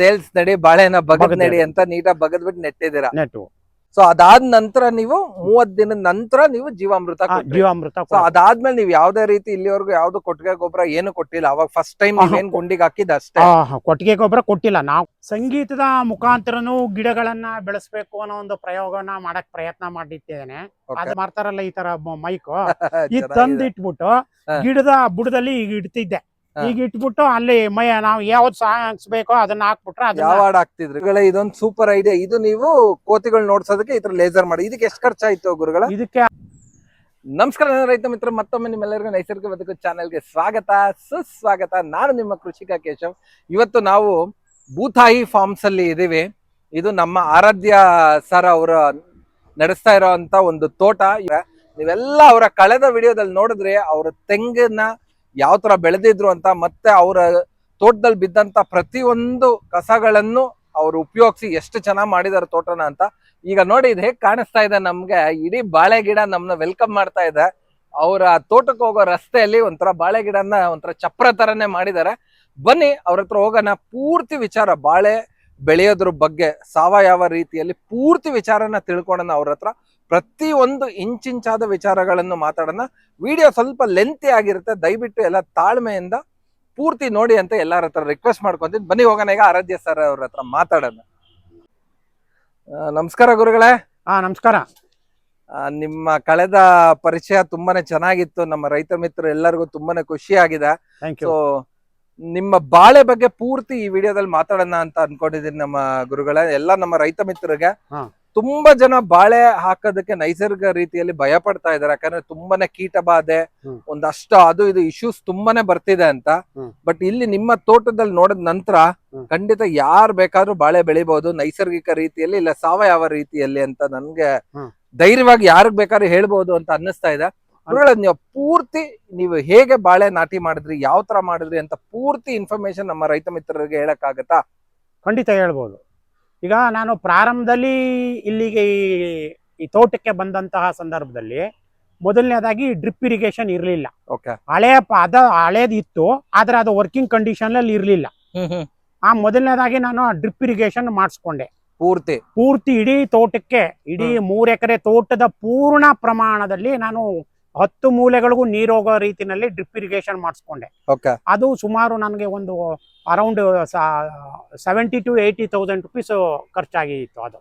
Thales ನಡಿ ಬಾಳೆನ ಬಗದ್ ಬಗದ್ ನಡಿ ಅಂತ ನೀಟಾಗಿ ಬಗದ್ಬಿಟ್ಟು ನೆಟ್ಟಿದ್ದೀರಾ? ನೆಟ್ಟು. ಸೊ ಅದಾದ ನಂತರ ನೀವು ಮೂವತ್ ದಿನದ ನಂತರ ನೀವು ಜೀವಾಮೃತ ಜೀವಾಮೃತ ಸೊ. ಅದಾದ್ಮೇಲೆ ನೀವು ಯಾವ್ದೇ ರೀತಿ ಇಲ್ಲಿವರೆಗೂ ಯಾವ್ದು ಕೊಟ್ಟಿಗೆ ಗೊಬ್ಬರ ಏನು ಕೊಟ್ಟಿಲ್ಲ. ಅವಾಗ ಫಸ್ಟ್ ಟೈಮ್ ಏನ್ ಗುಂಡಿಗೆ ಹಾಕಿದ್ ಅಷ್ಟೇ ಕೊಟ್ಟಿಗೆ ಗೊಬ್ಬರ ಕೊಟ್ಟಿಲ್ಲ. ನಾವು ಸಂಗೀತದ ಮುಖಾಂತರನು ಗಿಡಗಳನ್ನ ಬೆಳೆಸ್ಬೇಕು ಅನ್ನೋ ಒಂದು ಪ್ರಯೋಗನ ಮಾಡಕ್ ಪ್ರಯತ್ನ ಮಾಡಿದ್ದೇನೆ. ಅದ್ ಮಾಡ್ತಾರಲ್ಲ ಈ ತರ ಮೈಕ್. ಈ ತಂದಿಟ್ಬಿಟ್ಟು ಇಟ್ಬಿಟ್ಟು ಗಿಡದ ಬುಡದಲ್ಲಿ ಈಗ ಇಡ್ತಿದ್ದೆ. ಈಗ ಇಟ್ಬಿಟ್ಟು ಅಲ್ಲಿ ಮೈ ನಾವು ಯಾವ್ದು ಸಾಂಗ್ಸ್ ಬೇಕೋ ಅದನ್ನ ಹಾಕ್ಬಿಟ್ರೆ ಅದನ್ನ ಹಾಡ್ ಹಾಕ್ತಿದ್ರಿ. ಗುರುಗಳೇ, ಇದೊಂದು ಸೂಪರ್ ಐಡಿಯಾ ಇದು ನೀವು ಕೋತಿಗಳು ನೋಡ್ಸೋದಕ್ಕೆ ತರ ಲೇಸರ್ ಮಾಡಿ. ಇದಕ್ಕೆ ಎಷ್ಟು ಖರ್ಚಾಯ್ತು ಗುರುಗಳ? ಇದಕ್ಕೆ ನಮಸ್ಕಾರ ನನ್ನ ರೈತ ಮಿತ್ರ ಮತ್ತೊಮ್ಮೆ ನಿಮ್ಮೆಲ್ಲರಿಗೂ ನೈಸರ್ಗಿಕ ಬದುಕು ಚಾನೆಲ್ಗೆ ಸ್ವಾಗತ ಸುಸ್ವಾಗತ. ನಾನು ನಿಮ್ಮ ಕೃಷಿಕ ಕೇಶವ್. ಇವತ್ತು ನಾವು ಬೂತಾಯಿ ಫಾರ್ಮ್ಸ್ ಅಲ್ಲಿ ಇದೀವಿ. ಇದು ನಮ್ಮ ಆರಾಧ್ಯ ಸರ್ ಅವರ ನಡೆಸ್ತಾ ಇರೋಂತ ಒಂದು ತೋಟ. ನೀವೆಲ್ಲ ಅವರ ಕಳೆದ ವಿಡಿಯೋದಲ್ಲಿ ನೋಡಿದ್ರೆ ಅವರ ತೆಂಗನ್ನ ಯಾವ ತರ ಬೆಳೆದಿದ್ರು ಅಂತ ಮತ್ತೆ ಅವರ ತೋಟದಲ್ಲಿ ಬಿದ್ದಂತ ಪ್ರತಿಯೊಂದು ಕಸಗಳನ್ನು ಅವರು ಉಪಯೋಗಿಸಿ ಎಷ್ಟು ಚೆನ್ನಾಗಿ ಮಾಡಿದಾರೆ ತೋಟನ ಅಂತ. ಈಗ ನೋಡಿ ಇದು ಹೇಗೆ ಕಾಣಿಸ್ತಾ ಇದೆ ನಮ್ಗೆ, ಇಡೀ ಬಾಳೆ ಗಿಡ ನಮ್ನ ವೆಲ್ಕಮ್ ಮಾಡ್ತಾ ಇದೆ. ಅವರ ತೋಟಕ್ಕೆ ಹೋಗೋ ರಸ್ತೆಯಲ್ಲಿ ಒಂಥರ ಬಾಳೆ ಗಿಡನ ಒಂಥರ ಚಪ್ರ ತರನೇ ಮಾಡಿದ್ದಾರೆ ಬನ್ನಿ ಅವ್ರ ಹತ್ರ ಹೋಗೋಣ. ಪೂರ್ತಿ ವಿಚಾರ ಬಾಳೆ ಬೆಳೆಯೋದ್ರ ಬಗ್ಗೆ, ಸಾವಯವ ರೀತಿಯಲ್ಲಿ ಪೂರ್ತಿ ವಿಚಾರನ ತಿಳ್ಕೊಳೋಣ ಅವ್ರ ಹತ್ರ. ಪ್ರತಿ ಒಂದು ಇಂಚಿಂಚಾದ ವಿಚಾರಗಳನ್ನು ಮಾತಾಡೋಣ. ವಿಡಿಯೋ ಸ್ವಲ್ಪ ಲೆಂತಿ ಆಗಿರುತ್ತೆ. ದಯವಿಟ್ಟು ಎಲ್ಲ ತಾಳ್ಮೆಯಿಂದ ಪೂರ್ತಿ ನೋಡಿ ಅಂತ ಎಲ್ಲರ ಹತ್ರ ರಿಕ್ವೆಸ್ಟ್ ಮಾಡ್ಕೊಂತೀನಿ. ಬನ್ನಿ ಹೋಗೋಣ ಈಗ ಆರಾಧ್ಯ ಸರ್ ಅವ್ರ ಹತ್ರ ಮಾತಾಡೋಣ. ನಮಸ್ಕಾರ ಗುರುಗಳೇ. ಹಾ ನಮಸ್ಕಾರ. ನಿಮ್ಮ ಕಳೆದ ಪರಿಚಯ ತುಂಬಾನೇ ಚೆನ್ನಾಗಿತ್ತು. ನಮ್ಮ ರೈತ ಮಿತ್ರರು ಎಲ್ಲರಿಗೂ ತುಂಬಾನೇ ಖುಷಿ ಆಗಿದೆ. ಸೊ ನಿಮ್ಮ ಬಾಳೆ ಬಗ್ಗೆ ಪೂರ್ತಿ ಈ ವಿಡಿಯೋದಲ್ಲಿ ಮಾತಾಡೋಣ ಅಂತ ಅನ್ಕೊಂಡಿದ್ದೀನಿ ನಮ್ಮ ಗುರುಗಳೇ. ಎಲ್ಲ ನಮ್ಮ ರೈತ ಮಿತ್ರರಿಗೆ. ತುಂಬಾ ಜನ ಬಾಳೆ ಹಾಕೋದಕ್ಕೆ ನೈಸರ್ಗಿಕ ರೀತಿಯಲ್ಲಿ ಭಯ ಪಡ್ತಾ ಇದಾರೆ ಯಾಕಂದ್ರೆ ತುಂಬಾನೇ ಕೀಟ ಬಾಧೆ ಒಂದಷ್ಟು ಅದು ಇದು ಇಶ್ಯೂಸ್ ತುಂಬಾನೇ ಬರ್ತಿದೆ ಅಂತ. ಬಟ್ ಇಲ್ಲಿ ನಿಮ್ಮ ತೋಟದಲ್ಲಿ ನೋಡಿದ ನಂತರ ಖಂಡಿತ ಯಾರು ಬೇಕಾದ್ರೂ ಬಾಳೆ ಬೆಳಿಬಹುದು ನೈಸರ್ಗಿಕ ರೀತಿಯಲ್ಲಿ ಇಲ್ಲ ಸಾವಯವ ರೀತಿಯಲ್ಲಿ ಅಂತ ನನ್ಗೆ ಧೈರ್ಯವಾಗಿ ಯಾರಿಗ್ ಬೇಕಾದ್ರೂ ಹೇಳ್ಬಹುದು ಅಂತ ಅನ್ನಿಸ್ತಾ ಇದೆ. ನೀವು ಪೂರ್ತಿ ನೀವು ಹೇಗೆ ಬಾಳೆ ನಾಟಿ ಮಾಡಿದ್ರಿ ಯಾವ ತರ ಮಾಡಿದ್ರಿ ಅಂತ ಪೂರ್ತಿ ಇನ್ಫಾರ್ಮೇಶನ್ ನಮ್ಮ ರೈತ ಮಿತ್ರರಿಗೆ ಹೇಳಕ್ಕಾಗತ್ತಾ? ಖಂಡಿತ ಹೇಳ್ಬೋದು. ಈಗ ನಾನು ಪ್ರಾರಂಭದಲ್ಲಿ ಇಲ್ಲಿಗೆ ಈ ತೋಟಕ್ಕೆ ಬಂದಂತಹ ಸಂದರ್ಭದಲ್ಲಿ ಮೊದಲನೇದಾಗಿ ಡ್ರಿಪ್ ಇರಿಗೇಷನ್ ಇರಲಿಲ್ಲ. ಹಳೆಯ ಅದ ಹಳೇದು ಇತ್ತು ಆದ್ರೆ ಅದು ವರ್ಕಿಂಗ್ ಕಂಡೀಷನ್ ಅಲ್ಲಿ ಇರಲಿಲ್ಲ. ಆ ಮೊದಲನೇದಾಗಿ ನಾನು ಡ್ರಿಪ್ ಇರಿಗೇಷನ್ ಮಾಡಿಸ್ಕೊಂಡೆ. ಪೂರ್ತಿ? ಪೂರ್ತಿ ಇಡೀ ತೋಟಕ್ಕೆ ಇಡೀ ಮೂರು ಎಕರೆ ತೋಟದ ಪೂರ್ಣ ಪ್ರಮಾಣದಲ್ಲಿ ನಾನು ಹತ್ತು ಮೂಲೆಗಳಿಗೂ ನೀರು ಹೋಗೋ ರೀತಿನಲ್ಲಿ ಡ್ರಿಪ್ ಇರಿಗೇಷನ್ ಮಾಡಿಸ್ಕೊಂಡೆ. ಅದು ಸುಮಾರು ನನಗೆ ಒಂದು around seventy to eighty thousand rupees ಖರ್ಚಾಗಿತ್ತು ಅದು.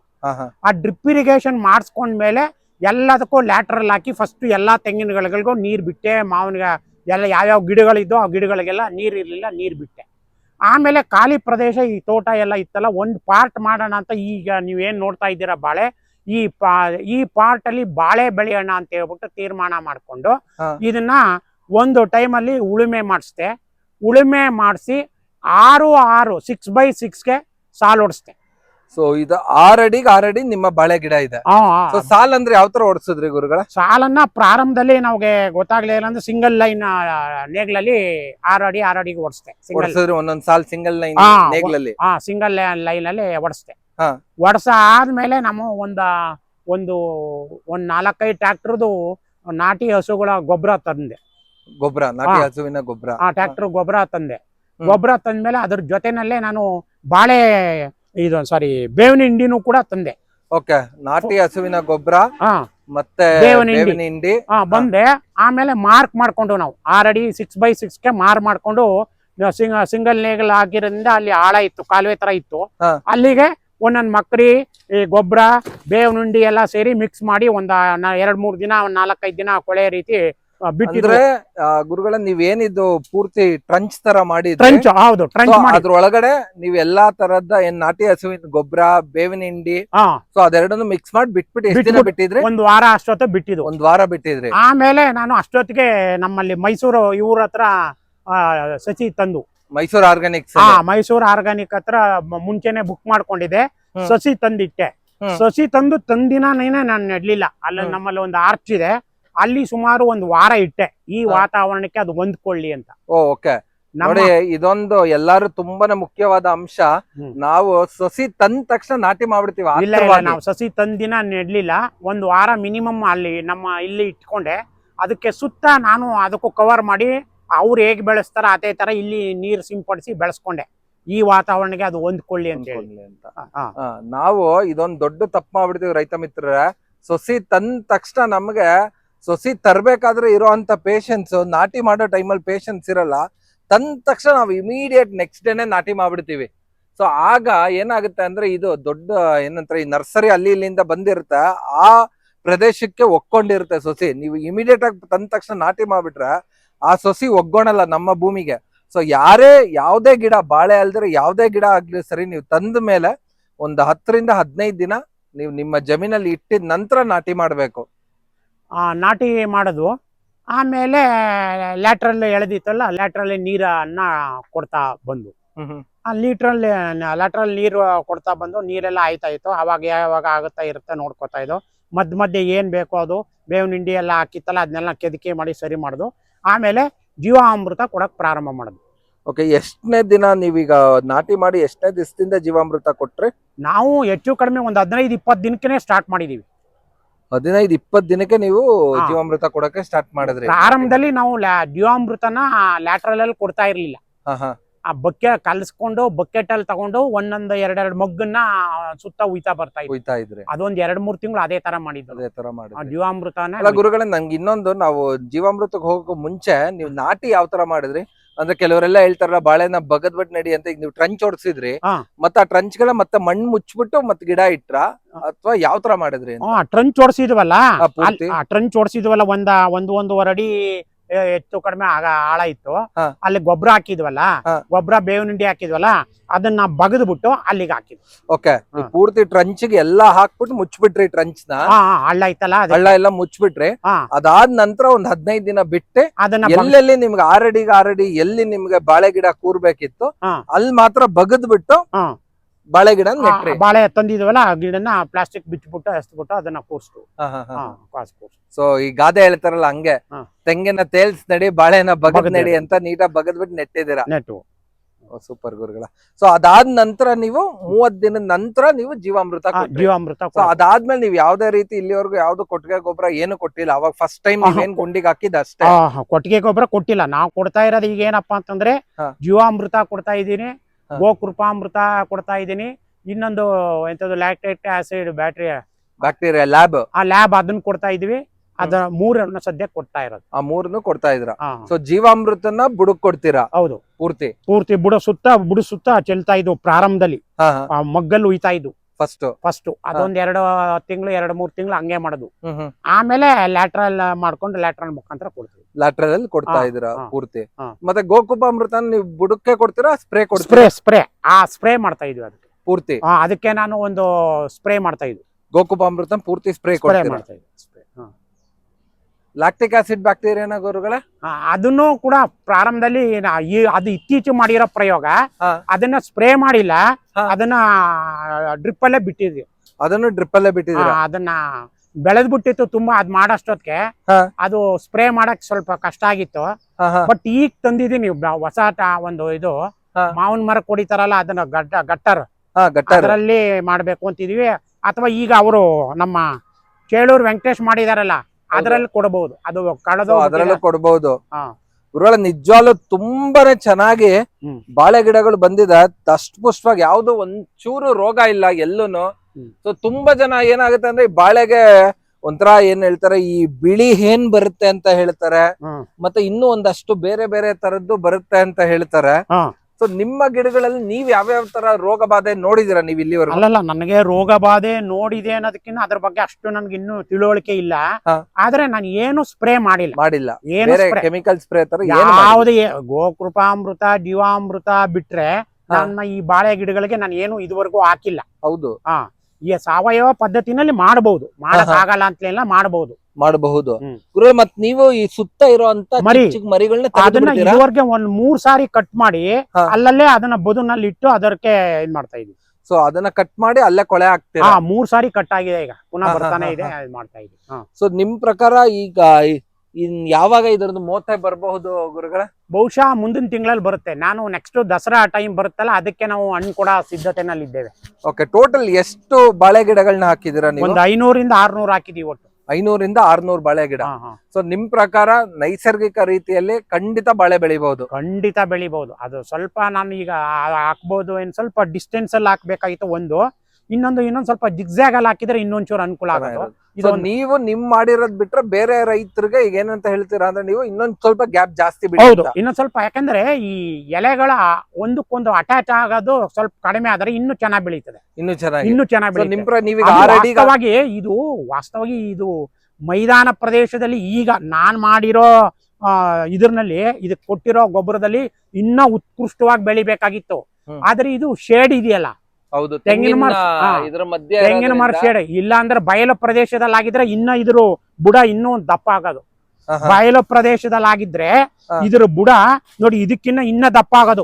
ಆ ಡ್ರಿಪ್ ಇರಿಗೇಷನ್ ಮಾಡಿಸ್ಕೊಂಡ್ಮೇಲೆ ಎಲ್ಲದಕ್ಕೂ ಲ್ಯಾಟ್ರಲ್ ಹಾಕಿ ಫಸ್ಟ್ ಎಲ್ಲ ಗಿಡಗಳಿಗೂ ನೀರು ಬಿಟ್ಟೆ ಮಾವಿನ ಎಲ್ಲ ಯಾವ್ಯಾವ ಗಿಡಗಳಿದ್ದೋ ಆ ಗಿಡಗಳಿಗೆಲ್ಲ ನೀರು ಇರಲಿಲ್ಲ ನೀರು ಬಿಟ್ಟೆ. ಆಮೇಲೆ ಖಾಲಿ ಪ್ರದೇಶ ಈ ತೋಟ ಎಲ್ಲ ಇತ್ತಲ್ಲ ಒಂದು ಪಾರ್ಟ್ ಮಾಡೋಣ ಅಂತ ಈಗ ನೀವೇನು ನೋಡ್ತಾ ಇದ್ದೀರಾ ಬಾಳೆ? ಈ ಪಾ ಈ ಪಾರ್ಟ್ ಅಲ್ಲಿ ಬಾಳೆ ಬೆಳೆಯೋಣ ಅಂತ ಹೇಳ್ಬಿಟ್ಟು ತೀರ್ಮಾನ ಮಾಡಿಕೊಂಡು ಇದನ್ನ ಒಂದು ಟೈಮಲ್ಲಿ ಉಳುಮೆ ಮಾಡಿಸ್ದೆ. ಉಳುಮೆ ಮಾಡಿಸಿ ಆರು ಆರು ಸಿಕ್ಸ್ ಬೈ ಸಿಕ್ಸ್ಗೆ ಸಾಲು ಹೊಡಿಸ್ದೆ ಸೊ ಇದು ಆರಡಿಗೆ ಆರಡಿ ನಿಮ್ಮ ಬಾಳೆ ಗಿಡ ಇದೆ. ಸಾಲ ಅಂದ್ರೆ ಯಾವ ತರ ಓಡಿಸಿದ್ರಿ ಗುರುಗಳ? ಸಾಲನ್ನ ಪ್ರಾರಂಭದಲ್ಲಿ ನಮಗೆ ಗೊತ್ತಾಗ್ಲಿಲ್ಲ ಅಂದ್ರೆ ಸಿಂಗಲ್ ಲೈನ್ ನೇಗ್ಲಲ್ಲಿ ಆರು ಅಡಿ ಆರು ಅಡಿಗೆ ಓಡಿಸ್ದೆ ಸಿಂಗಲ್ ಓಡಿಸಿದ್ರಿ ಒಂದೊಂದ್ ಸಾಲ್ ಸಿಂಗಲ್ ಲೈನ್ ನೇಗ್ಲಲ್ಲಿ. ಸಿಂಗಲ್ ಲೈನ್ ಅಲ್ಲಿ ಓಡಿಸ್ದೆ ಒಡ್ಸ ಆದ್ಮೇಲೆ ನಮ್ಮ ಒಂದ ಒಂದು ಒಂದ್ ನಾಲ್ಕೈದು ಟ್ರ್ಯಾಕ್ಟರ್ದು ನಾಟಿ ಹಸುಗಳ ಗೊಬ್ಬರ ತಂದೆ. ಗೊಬ್ಬರ ನಾಟಿ. ಹಸುವಿನ ಗೊಬ್ಬರ. ಆ ಟ್ರ್ಯಾಕ್ಟರ್ ಗೊಬ್ಬರ ತಂದೆ. ಗೊಬ್ಬರ ತಂದ್ಮೇಲೆ ಅದ್ರ ಜೊತೆನಲ್ಲೇ ನಾನು ಬಾಳೆ ಇದು ಸಾರಿ ಬೇವಿನ ಹಿಂಡಿನೂ ಕೂಡ ತಂದೆ. ಓಕೆ ನಾಟಿ ಹಸುವಿನ ಗೊಬ್ಬರ ಹಾ. ಮತ್ತೆ ಬೇವಿನ ಹಿಂಡಿ. ಬಂದೆ. ಆಮೇಲೆ ಮಾರ್ಕ್ ಮಾಡ್ಕೊಂಡು ನಾವು. ಆರಡಿ ಸಿಕ್ಸ್ ಬೈ ಸಿಕ್ಸ್ಗೆ ಮಾರ್ಕ್ ಮಾಡ್ಕೊಂಡು ಸಿಂಗಲ್ ನೇಗಲ್ ಆಗಿರೋದ್ರಿಂದ ಅಲ್ಲಿ ಆಳ ಇತ್ತು ಕಾಲುವೆ ತರ ಇತ್ತು. ಅಲ್ಲಿಗೆ ಒಂದೊಂದ್ ಮಕ್ರಿ ಈ ಗೊಬ್ಬರ ಬೇವಿನ ಹಿಂಡಿ ಎಲ್ಲ ಸೇರಿ ಮಿಕ್ಸ್ ಮಾಡಿ ಒಂದ ಎರಡು ಮೂರ್ ದಿನ ಒಂದ್ ನಾಲ್ಕೈದು ದಿನ ಕೊಳೆ ರೀತಿ ಬಿಟ್ಟಿದ್ರೆ ಗುರುಗಳ ನೀವೇನಿದು ಪೂರ್ತಿ ಟ್ರಂಚ್ ತರ ಮಾಡಿ ಟ್ರಂಚ್ ಹೌದು ಟ್ರಂಚ್ ಅದ್ರ ಒಳಗಡೆ ನೀವ್ ಎಲ್ಲಾ ತರದ ಏನ್ ನಾಟಿ ಹಸುವಿನ ಗೊಬ್ಬರ ಬೇವಿನ ಹಿಂಡಿ ಸೊ ಅದೆರಡನ್ನು ಮಿಕ್ಸ್ ಮಾಡಿ ಬಿಟ್ಬಿಟ್ಟು ಎಷ್ಟು ದಿನ ಬಿಟ್ಟಿದ್ರೆ? ಒಂದ್ ವಾರ ಅಷ್ಟೊತ್ತ ಬಿಟ್ಟಿದ್ದು ಒಂದ್ ವಾರ ಬಿಟ್ಟಿದ್ರಿ. ಆಮೇಲೆ ನಾನು ಅಷ್ಟೊತ್ತಿಗೆ ನಮ್ಮಲ್ಲಿ ಮೈಸೂರು ಇವ್ರ ಹತ್ರ ಸಸಿ ತಂದು. ಮೈಸೂರು ಆರ್ಗಾನಿಕ್ ಹಾ ಮೈಸೂರು ಆರ್ಗಾನಿಕ್ ಹತ್ರ ಮುಂಚೆನೆ ಬುಕ್ ಮಾಡ್ಕೊಂಡಿದ್ದೆ. ಹ್ಮ್. ಸಸಿ ತಂದಿಟ್ಟೆ. ಸಸಿ ತಂದು ತಂದಿನೇನೆ ನಾನು ನೆಡ್ಲಿಲ್ಲ. ಅಲ್ಲಿ. ನಮ್ಮಲ್ಲಿ ಒಂದು ಆರ್ಚ್ ಇದೆ. ಅಲ್ಲಿ ಸುಮಾರು ಒಂದು ವಾರ ಇಟ್ಟೆ. ಈ ವಾತಾವರಣಕ್ಕೆ ಅದು ಹೊಂದ್ಕೊಳ್ಳಿ ಅಂತ. ಓಕೆ. ನೋಡಿ ಇದೊಂದು ಎಲ್ಲಾರು ತುಂಬಾನೇ ಮುಖ್ಯವಾದ ಅಂಶ. ನಾವು ಸಸಿ ತಂದ ತಕ್ಷಣ ನಾಟಿ ಮಾಡ್ಬಿಡ್ತೀವಿ. ಇಲ್ಲ ನಾವು ಸಸಿ ತಂದಿನ ನೆಡ್ಲಿಲ್ಲ. ಒಂದು ವಾರ ಮಿನಿಮಮ್ ಅಲ್ಲಿ ನಮ್ಮ ಇಲ್ಲಿ ಇಟ್ಕೊಂಡೆ. ಅದಕ್ಕೆ ಸುತ್ತ ನಾನು ಅದಕ್ಕೂ ಕವರ್ ಮಾಡಿ ಅವ್ರು ಹೇಗೆ ಬೆಳೆಸ್ತಾರ ಅದೇ ತರ ಇಲ್ಲಿ ನೀರು ಸಿಂಪಡಿಸಿ ಬೆಳೆಸ್ಕೊಂಡೆ. ಈ ವಾತಾವರಣಕ್ಕೆ ಅದು ಹೊಂದ್ಕೊಳ್ಳಿ ಅಂತ ಹೇಳಿ. ಅಂತ. ಹಾ ನಾವು ಇದೊಂದು ದೊಡ್ಡ ತಪ್ಪು ಮಾಡ್ಬಿಡ್ತೀವಿ ರೈತ ಮಿತ್ರರ. ಸೊಸಿ ತಂದ ತಕ್ಷಣ ನಮ್ಗೆ ಸೊಸಿ ತರ್ಬೇಕಾದ್ರೆ ಇರೋಂತ ಪೇಶನ್ಸ್ ನಾಟಿ ಮಾಡೋ ಟೈಮಲ್ಲಿ ಪೇಶನ್ಸ್ ಇರಲ್ಲ. ತಂದ ತಕ್ಷಣ ನಾವು ಇಮಿಡಿಯೇಟ್ ನೆಕ್ಸ್ಟ್ ಡೇನೆ ನಾಟಿ ಮಾಡ್ಬಿಡ್ತೀವಿ. ಸೊ ಆಗ ಏನಾಗುತ್ತೆ ಅಂದ್ರೆ ಇದು ದೊಡ್ಡ ಏನಂತಾರೆ ಈ ನರ್ಸರಿ ಅಲ್ಲಿ ಇಲ್ಲಿಂದ ಬಂದಿರುತ್ತೆ. ಆ ಪ್ರದೇಶಕ್ಕೆ ಒಕ್ಕೊಂಡಿರುತ್ತೆ ಸೊಸಿ. ನೀವು ಇಮಿಡಿಯೇಟ್ ಆಗಿ ತಂದ ತಕ್ಷಣ ನಾಟಿ ಮಾಡ್ಬಿಟ್ರೆ ಆ ಸೊಸಿ ಒಗ್ಗೋಣಲ್ಲ ನಮ್ಮ ಭೂಮಿಗೆ. ಸೊ ಯಾರೇ ಯಾವುದೇ ಗಿಡ ಬಾಳೆ ಅಲ್ದಿರ ಯಾವುದೇ ಗಿಡ ಆಗ್ಲಿ ಸರಿ ನೀವು ತಂದ ಮೇಲೆ ಒಂದು ಹತ್ತರಿಂದ ಹದಿನೈದು ದಿನ ನೀವು ನಿಮ್ಮ ಜಮೀನಲ್ಲಿ ಇಟ್ಟಿದ ನಂತರ ನಾಟಿ ಮಾಡಬೇಕು. ಆ, ನಾಟಿ ಮಾಡೋದು. ಆಮೇಲೆ ಲ್ಯಾಟ್ರಲ್ಲಿ ಎಳೆದಿತ್ತಲ್ಲ ಲ್ಯಾಟ್ರಲ್ಲಿ ನೀರನ್ನ ಕೊಡ್ತಾ ಬಂದು. ಆ ಲೀಟ್ರಲ್ಲಿ ಲ್ಯಾಟ್ರಲ್ಲಿ ನೀರು ಕೊಡ್ತಾ ಬಂದು ನೀರೆಲ್ಲ ಆಯ್ತಾ ಇತ್ತು. ಅವಾಗ ಯಾವಾಗ ಆಗುತ್ತಾ ಇರುತ್ತೆ ನೋಡ್ಕೊತಾ ಇದ್ದು. ಮಧ್ಯ ಮಧ್ಯೆ ಏನು ಬೇಕೋ ಅದು ಬೇವಿನ ಹಿಂಡಿ ಎಲ್ಲ ಹಾಕಿತ್ತಲ್ಲ ಅದನ್ನೆಲ್ಲ ಕೆದಕಿ ಮಾಡಿ ಸರಿ ಮಾಡೋದು. ಆಮೇಲೆ ಜೀವಾಮೃತ ಕೊಡಕ್ ಪ್ರಾರಂಭ ಮಾಡಿದ್ವಿ. ಓಕೆ ಎಷ್ಟನೇ ದಿನ ನೀವೀಗ ನಾಟಿ ಮಾಡಿ ಎಷ್ಟನೇ ದಿವಸದಿಂದ ಜೀವಾಮೃತ ಕೊಟ್ರಿ? ನಾವು ಹೆಚ್ಚು ಕಡಿಮೆ ಒಂದು ಹದಿನೈದು ಇಪ್ಪತ್ತು ದಿನಕ್ಕೆ ಸ್ಟಾರ್ಟ್ ಮಾಡಿದೀವಿ. ಹದಿನೈದು ಇಪ್ಪತ್ತು ದಿನಕ್ಕೆ ನೀವು ಜೀವಾಮೃತ ಕೊಡಕ್ಕೆ ಸ್ಟಾರ್ಟ್ ಮಾಡಿದ್ರಿ. ಪ್ರಾರಂಭದಲ್ಲಿ ನಾವು ಲ್ಯಾ- ಜೀವಾಮೃತನ ಲ್ಯಾಟ್ರಲ್ ಅಲ್ಲಿ ಕೊಡ್ತಾ ಇರ್ಲಿಲ್ಲ. ಹಾ ಹಾ. ಆ ಬಕ್ಕೆ ಕಲ್ಸ್ಕೊಂಡು ಬಕೆಟ್ ಅಲ್ಲಿ ತಗೊಂಡು ಒಂದೊಂದು ಎರಡೆರಡು ಮಗ್ಗನ್ನ ಸುತ್ತ ಉಯ್ತಾ ಬರ್ತಾ ಉಯ್ತಾ ಹೋಯ್ತಾ ಇದ್ರಿ. ಅದೊಂದ್ ಎರಡ್ ಮೂರ್ ತಿಂಗಳು ಅದೇ ತರ ಮಾಡಿದ್ರು. ಅದೇ ತರ ಆ ಜೀವಾಮೃತನ ಅಲ್ಲ ಗುರುಗಳೇ ನಂಗೆ ಇನ್ನೊಂದು ನಾವು ಜೀವಾಮೃತಕ್ಕೆ ಹೋಗೋ ಮುಂಚೆ ನೀವು ನಾಟಿ ಯಾವ ತರ ಮಾಡಿದ್ರಿ? ಅಂದ್ರೆ ಕೆಲವರೆಲ್ಲ ಹೇಳ್ತಾರ ಬಾಳೆನ ಬಗದ್ಬಿಟ್ಟು ನಡಿ ಅಂತ ಈಗ ನೀವು ಟ್ರಂಚ್ ಹೊಡ್ಸಿದ್ರಿ ಮತ್ತ ಮತ್ತೆ ಆ ಟ್ರಂಚ್ಗಳ ಮತ್ತೆ ಮಣ್ಣು ಮುಚ್ಚಿಬಿಟ್ಟು ಮತ್ತೆ ಗಿಡ ಇಟ್ರ ಅಥವಾ ಯಾವ ತರ ಮಾಡಿದ್ರಿ ಅಂತ? ಆ ಟ್ರಂಚ್ ಓಡಿಸಿದ್ವಲ್ಲ ಆ, ಪೂರ್ತಿ? ಆ ಟ್ರಂಚ್ ಓಡಿಸಿದ್ವಲ್ಲ ಒಂದ ಒಂದು ಒಂದೂವರೆ ಅಡಿ ಹೆಚ್ಚು ಕಡಿಮೆ ಆಗ ಆಳ ಇತ್ತು. ಅಲ್ಲಿ ಗೊಬ್ಬರ ಹಾಕಿದ್ವಲ್ಲ. ಗೊಬ್ಬರ ಬೇವಿನ ಹಿಂಡಿ ಹಾಕಿದ್ವಲ್ಲ ಅದನ್ನ ಬಗದ್ ಬಿಟ್ಟು ಅಲ್ಲಿಗೆ ಹಾಕಿದ್ವಿ. ಓಕೆ. ಪೂರ್ತಿ ಟ್ರಂಚ್ಗೆ ಎಲ್ಲಾ ಹಾಕ್ಬಿಟ್ಟು ಮುಚ್ಚಿಬಿಟ್ರಿ ಟ್ರಂಚ್ನ. ಹಳ್ಳ ಐತಲ್ಲ ಹಳ್ಳ ಎಲ್ಲ ಮುಚ್ಚಿಬಿಟ್ರಿ. ಅದಾದ ನಂತರ ಒಂದ್ ಹದಿನೈದು ದಿನ ಬಿಟ್ಟೆ ಅದನ್ನ ಎಲ್ಲೆಲ್ಲಿ ನಿಮ್ಗೆ ಆರಡಿಗೆ ಆರಡಿ ಎಲ್ಲಿ ನಿಮ್ಗೆ ಬಾಳೆ ಗಿಡ ಕೂರ್ಬೇಕಿತ್ತು. ಅಲ್ಲಿ ಮಾತ್ರ ಬಗದ್ ಬಿಟ್ಟು ಬಾಳೆ ಗಿಡ ಬಾಳೆ ತಂದಿದ್ವಲ್ಲ ಗಿಡನ ಪ್ಲಾಸ್ಟಿಕ್ ಬಿಟ್ಬಿಟ್ಟು ಎಸ್ಬಿಟ್ಟು ಅದನ್ನ ಕೂರ್ಸ್ತು ಹಾ ಕಾಸ್ ಕೂರ್ಸ್ತು ಸೊ ಈ ಗಾದೆ ಹೇಳ್ತಾರಲ್ಲ ಹಂಗೆ. ತೆಂಗಿನ ತೇಲ್ಸ್ ನಡಿ ಬಾಳೆನ ಬಗದ್ ನಡಿ. ಅಂತ ನೀಟಾಗಿ ಬಗದ್ ಬಿಟ್ಟು ನೆಟ್ಟಿದ್ದೀರಾ? ನೆಟ್ಟು. ಸೂಪರ್ ಗುರುಗಳ. ಸೊ ಅದಾದ ನಂತರ ನೀವು ಮೂವತ್ ದಿನದ ನಂತರ ನೀವು ಜೀವಾಮೃತ. ಜೀವಾಮೃತ ಸೊ ಅದಾದ್ಮೇಲೆ ನೀವು ಯಾವ್ದೇ ರೀತಿ ಇಲ್ಲಿವರೆಗೂ ಯಾವ್ದು ಕೊಟ್ಟಿಗೆ ಗೊಬ್ಬರ ಏನು ಕೊಟ್ಟಿಲ್ಲ. ಅವಾಗ ಫಸ್ಟ್ ಟೈಮ್ ಏನ್ ಗುಂಡಿಗೆ ಹಾಕಿದ್ ಅಷ್ಟೇ. ಕೊಟ್ಟಿಗೆ ಗೊಬ್ಬರ ಕೊಟ್ಟಿಲ್ಲ. ನಾವು ಕೊಡ್ತಾ ಇರೋದು ಈಗ ಏನಪ್ಪಾ ಅಂತಂದ್ರೆ ಜೀವಾಮೃತ ಕೊಡ್ತಾ ಇದ್ದೀನಿ ಹಾ. ಗೋಕೃಪಾಮೃತ ಕೊಡ್ತಾ ಇದ್ದೀನಿ. ಇನ್ನೊಂದು ಎಂತದ್ದು lactate acid battery bacteria lab ಆ ಲ್ಯಾಬ್ ಅದನ್ನ ಕೊಡ್ತಾ ಇದೀವಿ. ಅದ ಮೂರನ್ನ ಸದ್ಯ ಕೊಡ್ತಾ ಇರೋದು. ಆ ಮೂರನ್ನು ಕೊಡ್ತಾ ಇದ್ರ ಸೊ ಜೀವಾಮೃತನ ಬುಡಕ್ ಕೊಡ್ತೀರಾ? ಹೌದು. ಪೂರ್ತಿ? ಪೂರ್ತಿ ಬುಡ ಸುತ್ತ ಬುಡ ಸುತ್ತ ಚೆಲ್ತಾ ಇದ್ವು ಪ್ರಾರಂಭದಲ್ಲಿ. ಮಗ್ಗಲ್ಲಿ ಉಯ್ತಾ ಇದ್ವು ಫಸ್ಟ್ ಫಸ್ಟ್ ಅದೊಂದ್ ಎರಡು ತಿಂಗಳು ಎರಡು ಮೂರ್ ತಿಂಗಳು ಹಂಗೆ ಮಾಡೋದು. ಆಮೇಲೆ ಲ್ಯಾಟ್ರಲ್ ಮಾಡ್ಕೊಂಡು ಲ್ಯಾಟ್ರಲ್ ಮುಖಾಂತರ ಕೊಡ್ತೀವಿ. ಲ್ಯಾಟ್ರಲ್ ಅಲ್ಲಿ ಕೊಡ್ತಾ ಇದ್ರ ಪೂರ್ತಿ. ಮತ್ತೆ ಮತ್ತೆ ಗೋಕುಪಾಮೃತ ನೀವು ಬುಡಕ್ಕೆ ಕೊಡ್ತೀರಾ ಸ್ಪ್ರೇ ಕೊಡ್ತೀರಾ? ಸ್ಪ್ರೇ ಸ್ಪ್ರೇ ಆ ಸ್ಪ್ರೇ ಮಾಡ್ತಾ ಇದ್ವಿ ಅದಕ್ಕೆ. ಪೂರ್ತಿ? ಅದಕ್ಕೆ ನಾನು ಒಂದು ಸ್ಪ್ರೇ ಮಾಡ್ತಾ ಇದ್ವಿ. ಅಮೃತನ್ ಪೂರ್ತಿ ಸ್ಪ್ರೇ ಮಾಡ್ತಾ ಇದ್ವಿ. ಲ್ಯಾಕ್ಟಿಕ್ ಆಸಿಡ್ ಬ್ಯಾಕ್ಟೀರಿಯಾನ ಗುರುಗಳ? ಅದನ್ನು ಕೂಡ ಪ್ರಾರಂಭದಲ್ಲಿ ನಾ- ಈ ಅದು ಇತ್ತೀಚೆ ಮಾಡಿರೋ ಪ್ರಯೋಗ. ಹಾ. ಅದನ್ನ ಸ್ಪ್ರೇ ಮಾಡಿಲ್ಲ. ಹಾ. ಅದನ್ನ ಡ್ರಿಪ್ ಅಲ್ಲೇ ಬಿಟ್ಟಿದ್ವಿ. ಅದನ್ನು ಡ್ರಿಪ್ ಅಲ್ಲೇ ಆ, ಬಿಟ್ಟಿದ್ದೀರಾ ಅದನ್ನ ಬೆಳೆದ್ ಬಿಟ್ಟಿತ್ತು ತುಂಬಾ ಅದ್ ಮಾಡೋಷ್ಟೊತ್ತಿಗೆ ಹಾ. ಅದು ಸ್ಪ್ರೇ ಮಾಡಕ್ ಸ್ವಲ್ಪ ಕಷ್ಟ ಆಗಿತ್ತು. ಹಾ ಹಾ. ಬಟ್ ಈಗ ತಂದಿದೀನಿ ಬ- ಹೊಸ ಟ- ಒಂದು ಇದು. ಹಾ. ಮಾವಿನ ಮರ ಕೊಡಿತಾರಲ್ಲ ಅದನ್ನ ಗಟ್ಟ ಗಟ್ಟರ್. ಹಾ ಗಟ್ಟಾರ. ಅದರಲ್ಲಿ ಮಾಡ್ಬೇಕು ಅಂತಿದೀವಿ. ಅಥವಾ ಈಗ ಅವರು ನಮ್ಮ ಚೇಳೂರ್ ವೆಂಕಟೇಶ್ ಮಾಡಿದಾರಲ್ಲ ಅದರಲ್ಲಿ ಕೊಡಬಹುದು. ಅದು ಕಳೆದ ಅದರಲ್ಲೂ ಕೊಡಬಹುದು. ಗುರುಗಳ ನಿಜವಾಗ್ಲೂ ತುಂಬಾನೇ ಚೆನ್ನಾಗಿ ಬಾಳೆ ಗಿಡಗಳು ಬಂದಿದೆ. ದಷ್ಟ ಪುಷ್ಟವಾಗಿ ಯಾವ್ದು ಒಂಚೂರು ರೋಗ ಇಲ್ಲ ಎಲ್ಲೂನು. ಸೊ ತುಂಬಾ ಜನ ಏನಾಗುತ್ತೆ ಅಂದ್ರೆ ಈ ಬಾಳೆಗೆ ಒಂಥರ ಏನ್ ಹೇಳ್ತಾರೆ ಈ ಬಿಳಿ ಏನ್ ಬರುತ್ತೆ ಅಂತ ಹೇಳ್ತಾರೆ. ಮತ್ತೆ ಇನ್ನೂ ಒಂದಷ್ಟು ಬೇರೆ ಬೇರೆ ತರದ್ದು ಬರುತ್ತೆ ಅಂತ ಹೇಳ್ತಾರೆ. ಸೊ ನಿಮ್ಮ ಗಿಡಗಳಲ್ಲಿ ನೀವ್ ಯಾವ್ಯಾವ ತರ ರೋಗ ಬಾಧೆ ನೋಡಿದಿರಾ ನೀವು ಇಲ್ಲಿವರೆಗೂ? ಅಲ್ಲಲ್ಲ ನನಗೆ ರೋಗ ಬಾಧೆ ನೋಡಿದೆ ಅನ್ನೋದಕ್ಕಿಂತ ಅದ್ರ ಬಗ್ಗೆ ಅಷ್ಟು ನನ್ಗೆ ಇನ್ನು ತಿಳುವಳಿಕೆ ಇಲ್ಲ. ಹಾ. ಆದ್ರೆ ನಾನು ಏನು ಸ್ಪ್ರೇ ಮಾಡಿಲ್ಲ. ಮಾಡಿಲ್ಲ. ಏನು ಬೇರೆ ಸ್ಪ್ರೇ ಕೆಮಿಕಲ್ ಸ್ಪ್ರೇ ತರ ಏನು ಮಾಡಿಲ್ಲ. ಯಾವುದೇ ಗೋಕೃಪಾಮೃತ ಜೀವಾಮೃತ ಬಿಟ್ರೆ ನನ್ನ ಈ ಬಾಳೆ ಗಿಡಗಳಿಗೆ ನಾನು ಏನು ಇದುವರೆಗೂ ಹಾಕಿಲ್ಲ. ಹೌದು. ಈ ಸಾವಯವ ಪದ್ಧತಿನಲ್ಲಿ ಮಾಡಬಹುದು ಮಾಡಕ್ ಆಗಲ್ಲ ಅಂತಲೇ ಮಾಡಬಹುದು ಮಾಡಬಹುದು. ಗುರು ಮತ್ ನೀವು ಈ ಸುತ್ತ ಇರುವಂತ ಮರಿ. ಚಿಕ್ಕ ಚಿಕ್ಕ ಮರಿಗಳನ್ನ ಅದನ್ನ ತೆಗೆದ್ಬಿಡ್ತೀರಾ ಇದುವರೆಗೆ ಒಂದ್ ಮೂರ್ ಸಾರಿ ಕಟ್ ಮಾಡಿ ಹಾ. ಅಲ್ಲಲ್ಲೇ ಅದನ್ನ ಬದುನಲ್ಲಿ ಇಟ್ಟು ಅದಕ್ಕೆ ಇದ್ ಮಾಡ್ತಾ ಇದೀವಿ. ಸೊ ಅದನ್ನ ಕಟ್ ಮಾಡಿ ಅಲ್ಲೇ ಕೊಳೆ ಹಾ ಹಾಕ್ತೀರಾ ಮೂರ್ ಸಾರಿ ಕಟ್ ಆಗಿದೆ ಈಗ. ಪುನಃ ಹಾ, ಹಾ, ಬರ್ತಾನೆ ಹಾ, ಇದೆ ಹಾ. ಮಾಡ್ತಾ ಇದೀವಿ. ಹಾ. ಸೊ ನಿಮ್ ಪ್ರಕಾರ ಈಗ ಇ- ಇನ್ ಯಾವಾಗ ಇದರದ್ದು ಮೋತೆ ಬರಬಹುದು ಗುರುಗಳ? ಬಹುಶಃ ಮುಂದಿನ ತಿಂಗಳಲ್ಲಿ ಬರುತ್ತೆ. ನಾನು ನೆಕ್ಸ್ಟ್ ದಸರಾ ಟೈಮ್ ಬರುತ್ತಲ್ಲ ಅದಕ್ಕೆ ನಾವು ಹಣ್ಣು ಕೂಡ ಸಿದ್ಧತೆನಲ್ಲಿ ಇದ್ದೇವೆ ಓಕೆ ಟೋಟಲ್ ಎಷ್ಟು ಬಾಳೆ ಗಿಡಗಳನ್ನ ಹಾಕಿದಿರ ನೀವು? ಒಂದ್ ಐನೂರಿಂದ ಆರ್ನೂರ್ ಹಾಕಿದೀವಿ ಒಟ್ಟು. ಐನೂರಿಂದ ಆರ್ನೂರು ಬಾಳೆ ಗಿಡ. ಸೊ ನಿಮ್ ಪ್ರಕಾರ ನೈಸರ್ಗಿಕ ರೀತಿಯಲ್ಲಿ ಖಂಡಿತ ಬಾಳೆ ಬೆಳಿಬಹುದು? ಖಂಡಿತ ಬೆಳಿಬಹುದು. ಅದು ಸ್ವಲ್ಪ ನಾನು ಈಗ ಹಾಕ್ಬಹುದು ಹಾಕ್ಬೋದು ಏನ್ ಸ್ವಲ್ಪ ಡಿಸ್ಟೆನ್ಸ್ ಅಲ್ಲಿ ಹಾಕ್ಬೇಕಾಗಿತ್ತು ಒಂದು. ಇನ್ನೊಂದು ಇನ್ನೊಂದ್ ಸ್ವಲ್ಪ ಜಿಗ್ಜಾಗ್ ಅಲ್ಲಿ ಹಾಕಿದ್ರೆ ಇನ್ನೊಂಚೂರು ಅನುಕೂಲ ಆಗುತ್ತೆ ಇದು ನೀವು ನಿಮ್ ಮಾಡಿರೋದ್ ಬಿಟ್ರೆ ಬೇರೆ ರೈತರಿಗೆ ಈಗ ಏನಂತ ಹೇಳ್ತೀರಾ ಅಂದ್ರೆ ನೀವು ಇನ್ನೊಂದ್ ಸ್ವಲ್ಪ ಗ್ಯಾಪ್ ಜಾಸ್ತಿ ಹೌದು. ಇನ್ನೊಂದ್ ಸ್ವಲ್ಪ ಯಾಕಂದ್ರೆ ಈ ಎಲೆಗಳ ಒಂದಕ್ಕೊಂದು ಅಟ್ಯಾಚ್ ಆಗೋದು ಸ್ವಲ್ಪ ಕಡಿಮೆ ಆದ್ರೆ ಇನ್ನು ಚೆನ್ನಾಗಿ ಬೆಳೀತದೆ. ಇನ್ನು ಚೆನ್ನಾಗಿ. ಇನ್ನು ಚೆನ್ನಾಗಿ ವಾಸ್ತವವಾಗಿ ಇದು ವಾಸ್ತವವಾಗಿ ಇದು ಮೈದಾನ ಪ್ರದೇಶದಲ್ಲಿ ಈಗ ನಾನ್ ಮಾಡಿರೋ ಆ, ಇದ್ರಲ್ಲಿ ಇದಕ್ಕೆ ಕೊಟ್ಟಿರೋ ಗೊಬ್ಬರದಲ್ಲಿ ಇನ್ನ ಉತ್ಕೃಷ್ಟವಾಗಿ ಬೆಳಿಬೇಕಾಗಿತ್ತು. ಆದ್ರೆ ಇದು ಶೇಡ್ ಇದೆಯಲ್ಲ. ಹೌದು ತೆಂಗಿನ ಮರ-. ಇದ್ರ ಮಧ್ಯೆ ತೆಂಗಿನ ಮರ ಶೇಡ್. ಇಲ್ಲ ಅಂದ್ರೆ ಬಯಲು ಪ್ರದೇಶದಲ್ಲಿ ಆಗಿದ್ರೆ ಇನ್ನ ಇದ್ರ ಬುಡ ಇನ್ನೂ ದಪ್ಪ ಆಗೋದು. ಬಯಲು ಪ್ರದೇಶದಲ್ಲಿ ಆಗಿದ್ರೆ ಇದ್ರ ಬುಡ ನೋಡಿ ಇದಕ್ಕಿನ್ನ ಇನ್ನ ದಪ್ಪ ಆಗೋದು.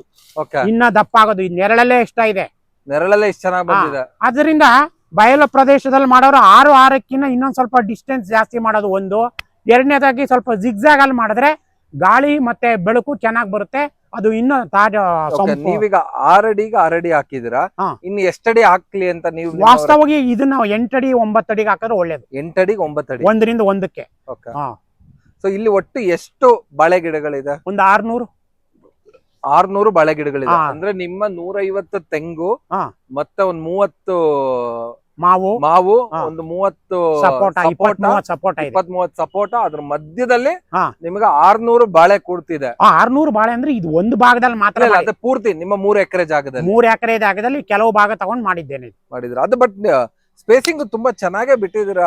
ಇನ್ನ ದಪ್ಪ ಆಗೋದು. ನೆರಳಲ್ಲೇ ಇಷ್ಟ ಇದೆ. ನೆರಳಲ್ಲೇ ಇಷ್ಟ ಚೆನ್ನಾಗಿ ಬಂದಿದೆ. ಅದರಿಂದ ಬಯಲು ಪ್ರದೇಶದಲ್ಲಿ ಮಾಡೋರು ಆರು ಆರಕ್ಕಿನ್ನ ಇನ್ನೊಂದ್ ಸ್ವಲ್ಪ ಡಿಸ್ಟೆನ್ಸ್ ಜಾಸ್ತಿ ಮಾಡೋದು ಒಂದು. ಎರಡನೇದಾಗಿ ಸ್ವಲ್ಪ ಜಿಗ್ಜಾಗ್ ಅಲ್ಲಿ ಮಾಡಿದ್ರೆ ಗಾಳಿ ಮತ್ತೆ ಬೆಳಕು ಚೆನ್ನಾಗಿ ಬರುತ್ತೆ. ಅದು ಇನ್ನ ತಾಜಾ Okay, ಆರ್ ನೀವೀಗ ಆರಡಿಗೆ ಆರಡಿ ಹಾಕಿದಿರಾ ಹಾ. ಇನ್ನು ಎಷ್ಟಡಿ ಹಾಕ್ಲಿ ಅಂತ ನೀವು ನಿಮ್ಮ ವಾಸ್ತವವಾಗಿ ಇದನ್ನ ಎಂಟಡಿ ಒಂಬತ್ತಡಿಗೆ ಹಾಕಿದ್ರೆ ಒಳ್ಳೇದು. ಎಂಟಡಿಗೆ ಒಂಬತ್ತಡಿ? ಒಂದರಿಂದ ಒಂದಕ್ಕೆ. ಓಕೆ ಹಾ. ಸೊ ಇಲ್ಲಿ ಒಟ್ಟು ಎಷ್ಟು ಬಾಳೆ ಗಿಡಗಳಿದೆ? ಒಂದು ಆರ್ನೂರು. ಆರ್ನೂರು ಬಾಳೆ ಗಿಡಗಳಿದೆ. ಹಾ. ಅಂದ್ರೆ ನಿಮ್ಮ ನೂರೈವತ್ತು ತೆಂಗು ಹಾ. ಮತ್ತೆ ಒಂದ್ ಮೂವತ್ತು ಮಾವು ಮಾವು. ಒಂದು ಮೂವತ್ತು ಸಪೋಟ ಇಪ್ಪತ್ ಸಪೋಟ ಇಪ್ಪತ್ ಮೂವತ್ ಸಪೋಟ ಅದ್ರ ಮಧ್ಯದಲ್ಲಿ ನಿಮ್ಗೆ ಆರ್ನೂರು ಬಾಳೆ ಕೂಡ್ತಿದೆ. ಆರ್ನೂರು ಬಾಳೆ ಅಂದ್ರೆ ಇದು ಒಂದು ಭಾಗದಲ್ಲಿ ಮಾತ್ರ ಅಲ್ಲ ಮಾಡಿ- ಪೂರ್ತಿ ನಿಮ್ಮ ಮೂರು ಎಕರೆ ಜಾಗದಲ್ಲಿ. ಮೂರ್ ಎಕರೆ ಜಾಗದಲ್ಲಿ ಕೆಲವು ಭಾಗ ತಗೊಂಡ್ ಮಾಡಿದ್ದೇನೆ. ಮಾಡಿದ್ರ. ಅದು ಬಟ್ ಸ್ಪೇಸಿಂಗ್ ತುಂಬಾ ಚೆನ್ನಾಗೇ ಬಿಟ್ಟಿದ್ರ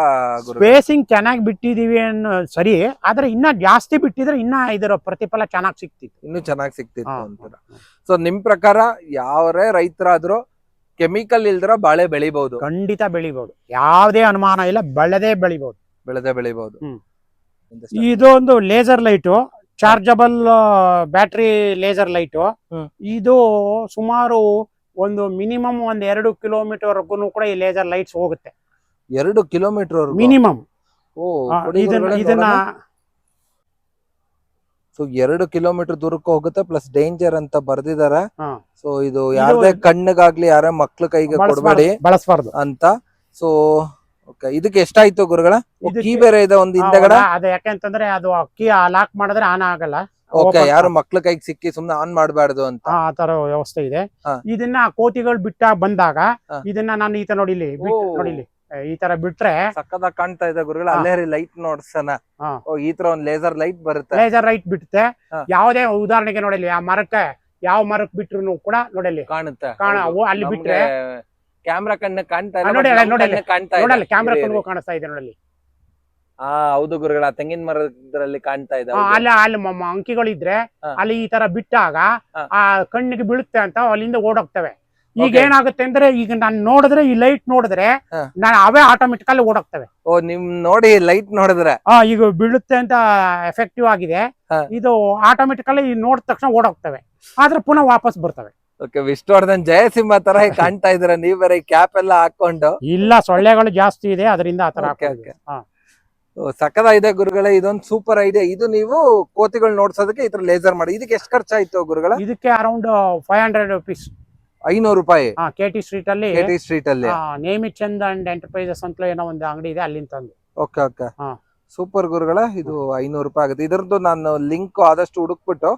ಸ್ಪೇಸಿಂಗ್ ಚೆನ್ನಾಗಿ ಬಿಟ್ಟಿದೀವಿ ಅನ್ನೋ ಸರಿ ಆದ್ರೆ ಇನ್ನ ಜಾಸ್ತಿ ಬಿಟ್ಟಿದ್ರೆ ಇನ್ನ ಇದರ ಪ್ರತಿಫಲ ಚೆನ್ನಾಗಿ ಸಿಕ್ತಿತ್ತು ಇನ್ನು ಚೆನ್ನಾಗಿ ಸಿಕ್ತಿತ್ತು ಅಂತ ಅಂತೀರ? ಸೊ ನಿಮ್ ಪ್ರಕಾರ ಯಾವರೇ ರೈತರಾದ್ರೂ ಕೆಮಿಕಲ್ ಇಲ್ದ್ರ ಬಾಳೆ ಬೆಳಿಬಹುದು ಖಂಡಿತ ಬೆಳಿಬಹುದು ಯಾವುದೇ ಅನುಮಾನ ಇಲ್ಲ ಬೆಳೆದೇ ಬೆಳಿಬಹುದು ಬೆಳೆದೇ ಬೆಳಿಬಹುದು ಹ್ಮ್. ಇಂದ ಇದೊಂದು laser light chargeable battery laser light ಹ್ಮ್. ಇದು ಸುಮಾರು ಒಂದು ಮಿನಿಮಮ್ ಒಂದ್ ಎರಡು ಕಿಲೋಮೀಟರ್ ವರ್ಗು ಕೂಡ ಈ ಲೇಸರ್ ಲೈಟ್ಸ್ ಹೋಗುತ್ತೆ. ಎರಡು ಕಿಲೋಮೀಟರ್ ಮಿನಿಮಮ್ ಇದನ್ನ ಸೊ ಎರಡು ಕಿಲೋಮೀಟರ್ ದೂರಕ್ಕೆ ಹೋಗುತ್ತೆ ಪ್ಲಸ್ ಡೇಂಜರ್ ಅಂತ ಬರ್ದಿದ್ದಾರೆ ಹಾ. ಸೊ ಇದು ಯಾರದೇ ಕಣ್ಣಿಗಾಗ್ಲಿ ಯಾರೇ ಮಕ್ಳ ಕೈಗೆ ಕೊಡಬೇಡಿ ಬಳಸಬಾರ್ದು. ಅಂತ. ಸೊ ಓಕೆ ಇದಕ್ಕೆ ಎಷ್ಟಾಯ್ತು ಗುರುಗಳ? ಇದಕ್ಕೆ- ಕೀ ಬೇರೆ ಇದೆ ಒಂದು ಹಿಂದೆಗಡೆ. ಅದು ಯಾಕೆಂತಂದ್ರೆ ಅದು ಅಕ್ಕಿ ಲಾಕ್ ಮಾಡಿದ್ರೆ ಆನ್ ಆಗಲ್ಲ. ಓಕೆ open- ಯಾರು ಮಕ್ಳ ಕೈಗೆ ಸಿಕ್ಕಿ ಸುಮ್ನೆ ಆನ್ ಮಾಡಬಾರ್ದು ಅಂತ. ಆ ಆ ತರ ವ್ಯವಸ್ಥೆ ಇದೆ. ಹಾ. ಇದನ್ನ ಕೋತಿಗಳು ಬಿಟ್ಟ ಬಂದಾಗ ಹಾ. ಇದನ್ನ ನಾನು ಈತ ನೋಡಿಲಿ ಬಿಟ್- ಓ. ನೋಡಿಲಿ ಈ ತರ ಬಿಟ್ರೆ ಸಕ್ಕದಾಗ ಕಾಣ್ತಾ ಇದೆ ಗುರುಗಳ. ಅಲ್ಲೇ ಲೈಟ್ ನೋಡ್ಸನ ಓ ಈ ತರ ಒಂದ್ ಲೇಸರ್ ಲೈಟ್ ಬರುತ್ತೆ. ಲೇಸರ್ ಲೈಟ್ ಬಿಡುತ್ತೆ. ಯಾವ್ದೇ ಉದಾಹರಣೆಗೆ ನೋಡಿಲಿ ಆ ಮರಕ್ಕೆ ಯಾವ ಮರಕ್ ಬಿಟ್ರು ಕೂಡ ನೋಡಲಿ. ಕಾಣುತ್ತೆ. ಕಾಣ ಅಲ್ಲಿ ಬಿಟ್ರೆ ಕ್ಯಾಮ್ರಾ ಕಣ್ಣ ಕಾಣ್ತಾ ನೋಡಲಿ ನೋಡಲಿ ಕಾಣ್ತಾ ಇದೆ. ನೋಡಲ್ಲ ಕ್ಯಾಮ್ರಾ ಕಣ್ಣು ಕಣ್ಗೂ ಕಾಣಿಸ್ತಾ ಇದೆ ನೋಡಲಿ. ಆ ಹೌದು ಗುರುಗಳ ತೆಂಗಿನ ಮರದಲ್ಲಿ ಕಾಣ್ತಾ ಇದೆ. ಅಲ್ಲಿ ಅಲ್ಲಿ ಅಂಕಿಗಳಿದ್ರೆ ಅಲ್ಲಿ ಈ ತರ ಬಿಟ್ಟಾಗ ಆ ಕಣ್ಣಿಗೆ ಬೀಳುತ್ತೆ ಅಂತ ಅಲ್ಲಿಂದ ಓಡೋಗ್ತವೆ. ಈಗ ಏನಾಗುತ್ತೆ ಅಂದ್ರೆ ಈಗ ನಾನು ನೋಡಿದ್ರೆ ಈ ಲೈಟ್ ನೋಡಿದ್ರೆ. ನಾನು ಅವೇ ಆಟೋಮೆಟಿಕಲ್ ಓಡೋಗ್ತವೆ ಓ ನಿಮ್ ನೋಡಿ ಲೈಟ್ ನೋಡಿದ್ರೆ. ಈಗ ಬೀಳುತ್ತೆ ಅಂತ ಎಫೆಕ್ಟಿವ್ ಆಗಿದೆ. ಇದು ಆಟೋಮೆಟಿಕಲಿ ನೋಡಿದ ತಕ್ಷಣ ಓಡೋಗ್ತವೆ ಆದ್ರೆ ಪುನಃ ವಾಪಸ್ ಬರ್ತವೆ. ಓಕೆ ವಿಷ್ಣುವರ್ಧನ್ ಜಯಸಿಂಹ ತರ ಕಾಣ್ತಾ ಇದ್ರೆ ನೀವ್ ಬೇರೆ ಕ್ಯಾಪ್ ಎಲ್ಲ ಹಾಕೊಂಡು. ಇಲ್ಲ ಸೊಳ್ಳೆಗಳು ಜಾಸ್ತಿ ಇದೆ ಅದರಿಂದ ಆತರ. ಸಕದ ಇದೆ. ಗುರುಗಳೇ ಇದೊಂದು ಸೂಪರ್ ಐಡಿಯಾ ಇದು ನೀವು ಕೋತಿಗಳು ನೋಡ್ಸೋದಕ್ಕೆ ಇದ್ರ ಲೇಸರ್ ಮಾಡಿ. ಇದಕ್ಕೆ ಎಷ್ಟು ಖರ್ಚಾಯ್ತು ಗುರುಗಳ? ಇದಕ್ಕೆ ಅರೌಂಡ್ ಫೈವ್ ಹಂಡ್ರೆಡ್ ರುಪೀಸ್ ಐನೂರು ರೂಪಾಯಿ. ಕೆ ಟಿ ಸ್ಟ್ರೀಟ್ ಅಲ್ಲಿ ಕೆ ಟಿ ಸ್ಟ್ರೀಟ್ ಅಲ್ಲಿ. ನೇಮಿ ಚಂದ್ ಅಂಡ್ ಎಂಟರ್ಪ್ರೈಸಸ್ ಅಂತ ಏನೋ ಒಂದು ಅಂಗಡಿ ಇದೆ ಅಲ್ಲಿಂದ ತಂದು. ಓಕೆ ಓಕೆ ಹಾ. ಸೂಪರ್ ಗುರುಗಳ ಇದು ಐನೂರು ರೂಪಾಯಿ ಆಗುತ್ತೆ. ಇದರದ್ದು ನಾನು ಲಿಂಕ್ ಆದಷ್ಟು ಹುಡುಕ್ಬಿಟ್ಟು.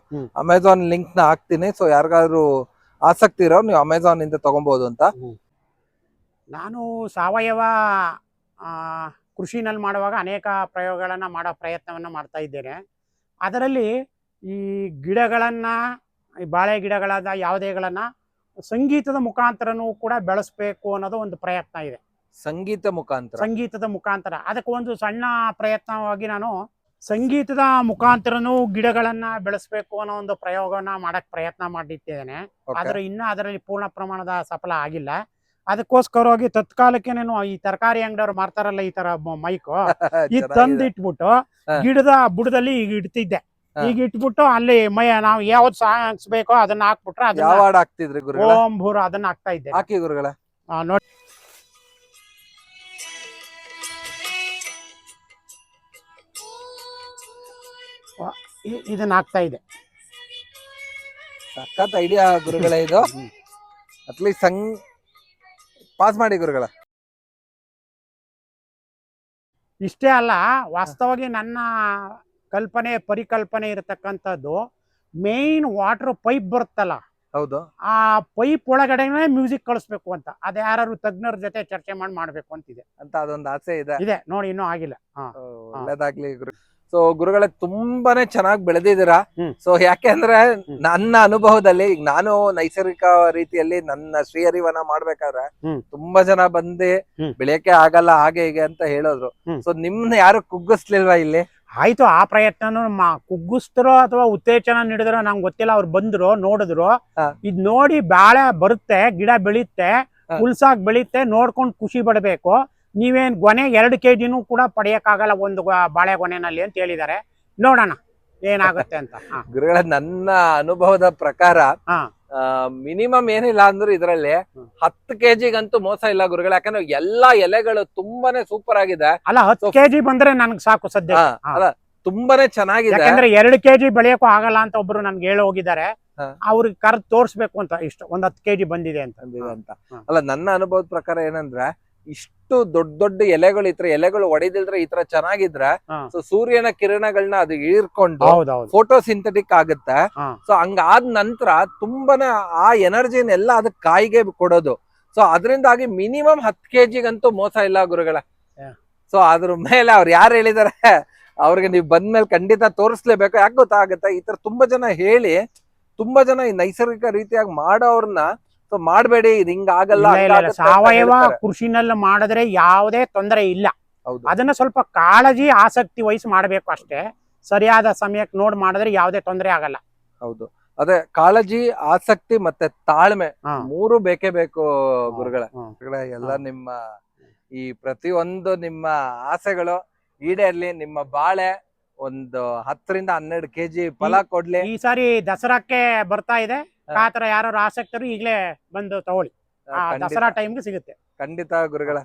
ಅಮೆಝಾನ್ ಲಿಂಕ್ನ ಹಾಕ್ತೀನಿ. ಸೊ ಯಾರಿಗಾದ್ರು ಆಸಕ್ತಿ ಇರೋ ನೀವು ಅಮೆಝಾನ್ ಇಂದ ತಗೊಬಹುದು ಅಂತ. ನಾನು ಸಾವಯವ ಕೃಷಿನಲ್ಲಿ ಮಾಡುವಾಗ ಅನೇಕ ಪ್ರಯೋಗಗಳನ್ನು ಮಾಡೋ ಪ್ರಯತ್ನವನ್ನು ಮಾಡ್ತಾ ಇದ್ದೇನೆ. ಅದರಲ್ಲಿ ಈ ಗಿಡಗಳನ್ನು ಈ ಬಾಳೆ ಗಿಡಗಳಾದ ಯಾವುದೇಗಳನ್ನು ಸಂಗೀತದ ಮುಖಾಂತರನೂ ಕೂಡ ಬೆಳೆಸಬೇಕು ಅನ್ನೋದು ಒಂದು ಪ್ರಯತ್ನ ಇದೆ. ಸಂಗೀತ ಮುಖಾಂತರ. ಸಂಗೀತದ ಮುಖಾಂತರ. ಅದಕ್ಕೆ ಒಂದು ಸಣ್ಣ ಪ್ರಯತ್ನವಾಗಿ ನಾನು ಸಂಗೀತದ ಮುಖಾಂತರನೂ ಗಿಡಗಳನ್ನ ಬೆಳೆಸಬೇಕು ಅನ್ನೋ ಒಂದು ಪ್ರಯೋಗವನ್ನ ಮಾಡಕ್ ಪ್ರಯತ್ನ ಮಾಡಿದ್ದೇನೆ. ಆದ್ರೆ ಇನ್ನೂ ಅದರಲ್ಲಿ ಪೂರ್ಣ ಪ್ರಮಾಣದ ಸಫಲ ಆಗಿಲ್ಲ. ಅದಕ್ಕೋಸ್ಕರವಾಗಿ ತತ್ಕಾಲಕ್ಕೆ ನೀನು ಈ ತರಕಾರಿ ಅಂಗಡಿಯವ್ರು ಮಾರ್ತಾರಲ್ಲ ಈ ತರ ಮೈಕು ಇದು ತಂದಿಟ್ಬಿಟ್ಟು ಇಟ್ಬಿಟ್ಟು ಗಿಡದ ಬುಡದಲ್ಲಿ ಈಗ ಇಡ್ತಿದ್ದೆ. ಈಗ ಇಟ್ಬಿಟ್ಟು ಅಲ್ಲಿ ಮೈ ನಾವು ಯಾವ್ದು ಸಾಂಗ್ಸ್ ಬೇಕೋ ಅದನ್ನ ಹಾಕ್ಬಿಟ್ರೆ ಯಾವ ಅದನ್ನ ಹಾಡ್ ಹಾಕ್ತಿದ್ರಿ ಗುರುಗಳ? ಓಂ ಭೂರ ಅದನ್ನ ಹಾಕ್ತಾ ಇದ್ದೆ ಹಾಕಿ ಗುರುಗಳ. ನೋಡಿ. ಇ- ಇದನ್ನ ಹಾಕ್ತಾ ಇದೆ ಸಖತ್ ಐಡಿಯಾ ಗುರುಗಳ ಇದು. ಅಟ್ಲೀಸ್ಟ್ ಸಂಗ್ ಪಾಸ್ ಮಾಡಿ ಗುರುಗಳ. ಇಷ್ಟೇ ಅಲ್ಲ ವಾಸ್ತವವಾಗಿ ನನ್ನ ಕಲ್ಪನೆ ಪರಿಕಲ್ಪನೆ ಇರತಕ್ಕಂಥದ್ದು ಮೇನ್ ವಾಟರ್ ಪೈಪ್ ಬರುತ್ತಲ್ಲ ಹೌದು. ಆ ಪೈಪ್ ಒಳಗಡೆನೆ ಮ್ಯೂಸಿಕ್ ಕಳಿಸ್ಬೇಕು ಅಂತ. ಅದ ಯಾರು ತಜ್ಞರ ಜೊತೆ ಚರ್ಚೆ ಮಾಡಿ ಮಾಡ್ಬೇಕು ಅಂತಿದೆ. ಅಂತ ಅದೊಂದು ಆಸೆ ಇದೆ. ಇದೆ. ನೋಡಿ ಇನ್ನೂ ಆಗಿಲ್ಲ. ಒಳ್ಳೇದಾಗ್ಲಿ ಗುರು. ಸೊ ಗುರುಗಳೇ ತುಂಬಾನೇ ಚೆನ್ನಾಗಿ ಬೆಳೆದಿದ್ದೀರಾ? ಸೊ ಯಾಕೆ ಅಂದ್ರೆ ನನ್ನ ಅನುಭವದಲ್ಲಿ ಈಗ ನಾನು ನೈಸರ್ಗಿಕ ರೀತಿಯಲ್ಲಿ ನನ್ನ ಶ್ರೀಹರಿವನ ಮಾಡ್ಬೇಕಾದ್ರೆ ತುಂಬಾ ಜನ ಬಂದು. ಬೆಳೆಯಕ್ಕೆ ಆಗಲ್ಲ ಹಾಗೆ ಹೀಗೆ ಅಂತ ಹೇಳೋದ್ರು. ಸೊ ನಿಮ್ನ ಯಾರು ಕುಗ್ಗಿಸ್ಲಿಲ್ವಾ ಇಲ್ಲಿ? ಆಯ್ತು ಆ ಪ್ರಯತ್ನನೂ ಮಾ ಕುಗ್ಗಿಸ್ತರೋ ಅಥವಾ ಉತ್ತೇಜನ ನೀಡಿದ್ರೋ ನಂಗೆ ಗೊತ್ತಿಲ್ಲ. ಅವ್ರು ಬಂದ್ರು ನೋಡಿದ್ರು. ಇದ್ ನೋಡಿ ಬಾಳೆ ಬರುತ್ತೆ ಗಿಡ ಬೆಳೆಯುತ್ತೆ. ಹುಲ್ಸಾಗಿ ಬೆಳೆಯುತ್ತೆ ನೋಡ್ಕೊಂಡು ಖುಷಿ ಪಡಬೇಕು. ನೀವೇನ್ ಗೊನೆ ಎರಡು ಕೆ ಜಿನೂ ಕೂಡ ಪಡೆಯೋಕ್ಕಾಗಲ್ಲ ಒಂದು ಬಾಳೆ ಗೊನೆನಲ್ಲಿ ಅಂತ ಹೇಳಿದ್ದಾರೆ. ನೋಡೋಣ. ಏನಾಗುತ್ತೆ ಅಂತ? ಗುರುಗಳ ನನ್ನ ಅನುಭವದ ಪ್ರಕಾರ ಮಿನಿಮಮ್ ಏನಿಲ್ಲ ಅಂದ್ರೂ ಇದರಲ್ಲಿ. ಹತ್ತು ಕೆಜಿಗಂತೂ ಮೋಸ ಇಲ್ಲ ಗುರುಗಳು. ಯಾಕಂದ್ರೆ ಎಲ್ಲಾ ಎಲೆಗಳು ತುಂಬಾನೇ ಸೂಪರ್ ಆಗಿದೆ. ಅಲ್ಲ ಹತ್ತು ಕೆ ಜಿ ಬಂದ್ರೆ ನನ್ಗೆ ಸಾಕು ಸದ್ಯ. ಅಲ್ಲ ತುಂಬಾನೇ ಚೆನ್ನಾಗಿದೆ. ಯಾಕಂದ್ರೆ ಎರಡು ಕೆಜಿ ಬೆಳೆಯಕ್ಕೂ ಆಗಲ್ಲ ಅಂತ ಒಬ್ರು ನನ್ಗೆ ಹೇಳಿ ಹೋಗಿದ್ದಾರೆ. ಅವ್ರಿಗೆ ಕರ್ ತೋರ್ಸ್ಬೇಕು ಅಂತ ಇಷ್ಟ ಒಂದ್ ಹತ್ತು ಕೆಜಿ ಬಂದಿದೆ ಅಂತ. ಬಂದಿದೆ ಅಂತ. ಅಲ್ಲ ನನ್ನ ಅನುಭವದ ಪ್ರಕಾರ ಏನಂದ್ರೆ ಇಷ್ಟು ದೊಡ್ಡ ದೊಡ್ಡ ಎಲೆಗಳು ಇತರ ಎಲೆಗಳು ಒಡೆದಿಲ್ದ್ರೆ ಈ ತರ ಚೆನ್ನಾಗಿದ್ರೆ ಸೊ ಸೂರ್ಯನ ಕಿರಣಗಳನ್ನ ಅದು ಹೀರ್ಕೊಂಡು ಫೋಟೋ ಸಿಂಥೆಟಿಕ್ ಆಗುತ್ತೆ. ಸೊ ಹಂಗಾದ ನಂತರ ತುಂಬಾನೇ ಆ ಎನರ್ಜಿನೆಲ್ಲ ಅದಕ್ಕೆ ಕಾಯಿಗೆ ಕೊಡೋದು. ಸೊ ಅದರಿಂದಾಗಿ ಮಿನಿಮಮ್ ಹತ್ತು ಕೆಜಿಗಂತೂ ಮೋಸ ಇಲ್ಲ ಗುರುಗಳ. ಸೊ ಅದ್ರ ಮೇಲೆ ಅವ್ರು ಯಾರು ಹೇಳಿದಾರೆ? ಅವ್ರಿಗೆ ನೀವು ಬಂದ್ಮೇಲೆ ಖಂಡಿತ ತೋರಿಸ್ಲೇಬೇಕು. ಯಾಕೆ ಗೊತ್ತಾಗುತ್ತೆ? ಈ ತರ ತುಂಬಾ ಜನ ಹೇಳಿ ತುಂಬಾ ಜನ ಈ ನೈಸರ್ಗಿಕ ರೀತಿಯಾಗಿ ಮಾಡೋರ್ನ ಸೊ ಮಾಡಬೇಡಿ ಇದು ಹಿಂಗ ಆಗಲ್ಲ ಸಾವಯವ. ಕೃಷಿನಲ್ಲಿ ಮಾಡಿದ್ರೆ ಯಾವುದೇ ತೊಂದರೆ ಇಲ್ಲ. ಹೌದು. ಅದನ್ನ ಸ್ವಲ್ಪ ಕಾಳಜಿ ಆಸಕ್ತಿ ವಹಿಸಿ ಮಾಡಬೇಕು ಅಷ್ಟೇ. ಸರಿಯಾದ ಸಮಯಕ್ಕೆ ನೋಡ್ ಮಾಡಿದ್ರೆ ಯಾವುದೇ ತೊಂದರೆ ಆಗಲ್ಲ. ಹೌದು. ಅದೇ ಕಾಳಜಿ ಆಸಕ್ತಿ ಮತ್ತೆ ತಾಳ್ಮೆ. ಮೂರು ಬೇಕೇ ಬೇಕು. ಗುರುಗಳೇ, ಎಲ್ಲ ನಿಮ್ಮ ಈ ಪ್ರತಿಯೊಂದು ನಿಮ್ಮ ಆಸೆಗಳು ಈಡೇರ್ಲಿ. ನಿಮ್ಮ ಬಾಳೆ ಒಂದು ಹತ್ತರಿಂದ ಹನ್ನೆರಡು ಕೆಜಿ ಫಲ ಕೊಡ್ಲಿ. ಈ ಸಾರಿ ದಸರಾಕ್ಕೆ ಬರ್ತಾ ಇದೆ. ಹಾ. ಆತರ ಯಾರು ಆಸಕ್ತರು ಈಗಲೇ ಬಂದು ತಗೊಳ್ಳಿ. ಆ, ದಸರಾ ಟೈಮ್ಗೆ ಸಿಗುತ್ತೆ. ಖಂಡಿತ ಗುರುಗಳ.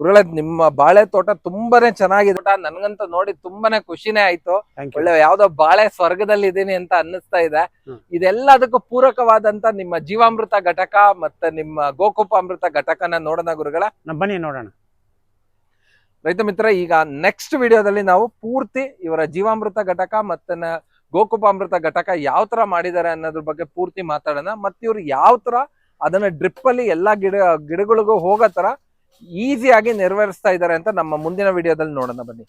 ಗುರುಗಳ ನಿಮ್ಮ ಬಾಳೆ ತೋಟ ತುಂಬಾನೇ ಚೆನ್ನಾಗಿದೆ. ತೋಟ ನನ್ಗಂತೂ ನೋಡಿ ತುಂಬಾನೇ ಖುಷಿನೇ ಆಯ್ತು. ಒಳ್ಳೆ ಯಾವ್ದೋ ಬಾಳೆ ಸ್ವರ್ಗದಲ್ಲಿ ಇದೀನಿ ಅಂತ ಅನ್ನಿಸ್ತಾ ಇದೆ. ಇದೆಲ್ಲ ಇದೆಲ್ಲದಕ್ಕೂ ಪೂರಕವಾದಂತ ನಿಮ್ಮ ಜೀವಾಮೃತ ಘಟಕ ಮತ್ತೆ ನಿಮ್ಮ ಗೋಕುಪಾಮೃತ ಘಟಕನ ನೋಡೋಣ ಗುರುಗಳ. ಬನ್ನಿ ನೋಡೋಣ. ರೈತ ಮಿತ್ರ ಈಗ ನೆಕ್ಸ್ಟ್ ವಿಡಿಯೋದಲ್ಲಿ ನಾವು ಪೂರ್ತಿ ಇವರ ಜೀವಾಮೃತ ಘಟಕ ಮತ್ತೆ ಗೋಕುಪಾಮೃತ ಘಟಕ ಯಾವ ತರ ಮಾಡಿದ್ದಾರೆ ಅನ್ನೋದ್ರ ಬಗ್ಗೆ ಪೂರ್ತಿ ಮಾತಾಡೋಣ. ಮತ್ತೆ ಇವ್ರು ಯಾವ ತರ ಅದನ್ನ ಡ್ರಿಪ್ ಅಲ್ಲಿ ಎಲ್ಲಾ ಗಿಡ, ಗಿಡಗಳಿಗೂ ಹೋಗೋ ತರ ಈಸಿಯಾಗಿ ನೆರವೇರಿಸ್ತಾ ಇದ್ದಾರೆ ಅಂತ ನಮ್ಮ ಮುಂದಿನ ವಿಡಿಯೋದಲ್ಲಿ ನೋಡೋಣ ಬನ್ನಿ.